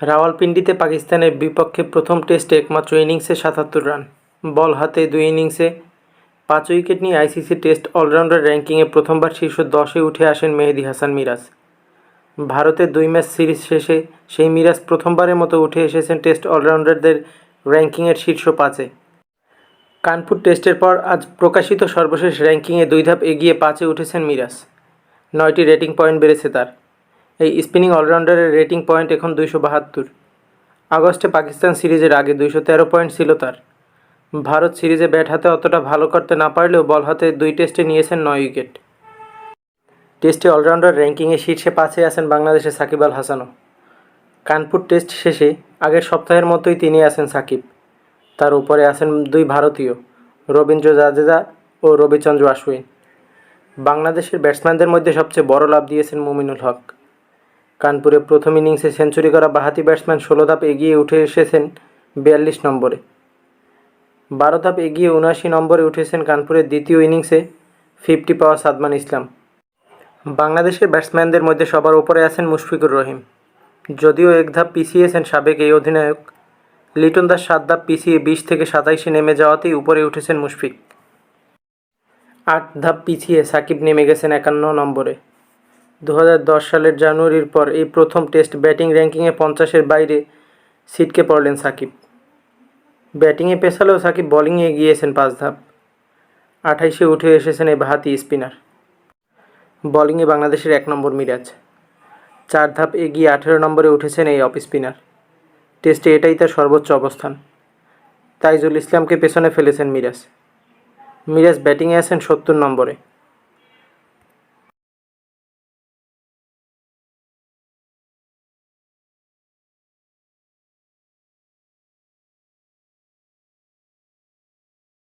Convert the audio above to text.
রাওয়ালপিন্ডিতে পাকিস্তানের বিপক্ষে প্রথম টেস্টে একমাত্র ইনিংসে সাতাত্তর রান, বল হাতে দুই ইনিংসে। পাঁচ উইকেট নিয়ে আইসিসি টেস্ট অলরাউন্ডার র্যাঙ্কিংয়ে প্রথমবার শীর্ষ দশে উঠে আসেন মেহেদি হাসান মিরাজ। ভারতের দুই ম্যাচ সিরিজ শেষে সেই মিরাজ প্রথমবারের মতো উঠে এসেছেন টেস্ট অলরাউন্ডারদের র্যাঙ্কিংয়ের শীর্ষ পাঁচে। কানপুর টেস্টের পর আজ প্রকাশিত সর্বশেষ র্যাঙ্কিংয়ে দুই ধাপ এগিয়ে পাঁচে উঠেছেন মিরাজ। নয়টি রেটিং পয়েন্ট বেড়েছে তার। এই স্পিনিং অলরাউন্ডারের রেটিং পয়েন্ট এখন দুইশো বাহাত্তর। আগস্টে পাকিস্তান সিরিজের আগে দুইশো তেরো পয়েন্ট ছিল তার। ভারত সিরিজে ব্যাট হাতে অতটা ভালো করতে না পারলেও বল হাতে দুই টেস্টে নিয়েছেন নয় উইকেট। টেস্টে অলরাউন্ডার র্যাঙ্কিংয়ে শীর্ষে পাঁচে আছেন বাংলাদেশের সাকিব আল হাসানও। কানপুর টেস্ট শেষে আগের সপ্তাহের মতোই তিনি আছেন সাকিব। তার উপরে আছেন দুই ভারতীয়, রবীন্দ্র জাদেজা ও রবিচন্দ্র আশ্বিন। বাংলাদেশের ব্যাটসম্যানদের মধ্যে সবচেয়ে বড় লাভ দিয়েছেন মুমিনুল হক। কানপুরে প্রথম ইনিংসে সেঞ্চুরি করা বাহাতি ব্যাটসম্যান ষোলো ধাপ এগিয়ে উঠে এসেছেন বিয়াল্লিশ নম্বরে। বারো ধাপ এগিয়ে উনআশি নম্বরে উঠেছেন কানপুরের দ্বিতীয় ইনিংসে ফিফটি পাওয়া সাদমান ইসলাম। বাংলাদেশের ব্যাটসম্যানদের মধ্যে সবার উপরে আছেন মুশফিকুর রহিম। যদিও এক ধাপ পিছিয়েছেন সাবেক এই অধিনায়ক, লিটন দাস সাত ধাপ পিছিয়ে বিশ থেকে সাতাইশে নেমে যাওয়াতেই উপরে উঠেছেন মুশফিক। আট ধাপ পিছিয়ে সাকিব নেমে গেছেন একান্ন নম্বরে। দু হাজার দশ সালের জানুয়ারির পর এই প্রথম টেস্ট ব্যাটিং র্যাঙ্কিংয়ে পঞ্চাশের বাইরে সিটকে পড়লেন সাকিব। ব্যাটিংয়ে পেছালেও সাকিব বলিংয়ে এগিয়েছেন পাঁচ ধাপ। আঠাইশে উঠে এসেছেন এই বাহাতি স্পিনার। বোলিংয়ে বাংলাদেশের এক নম্বর মিরাজ। চার ধাপ এগিয়ে আঠেরো নম্বরে উঠেছেন এই অফ স্পিনার। টেস্টে এটাই তার সর্বোচ্চ অবস্থান। তাইজুল ইসলামকে পেছনে ফেলেছেন মিরাজ। মিরাজ ব্যাটিংয়ে আছেন সত্তর নম্বরে।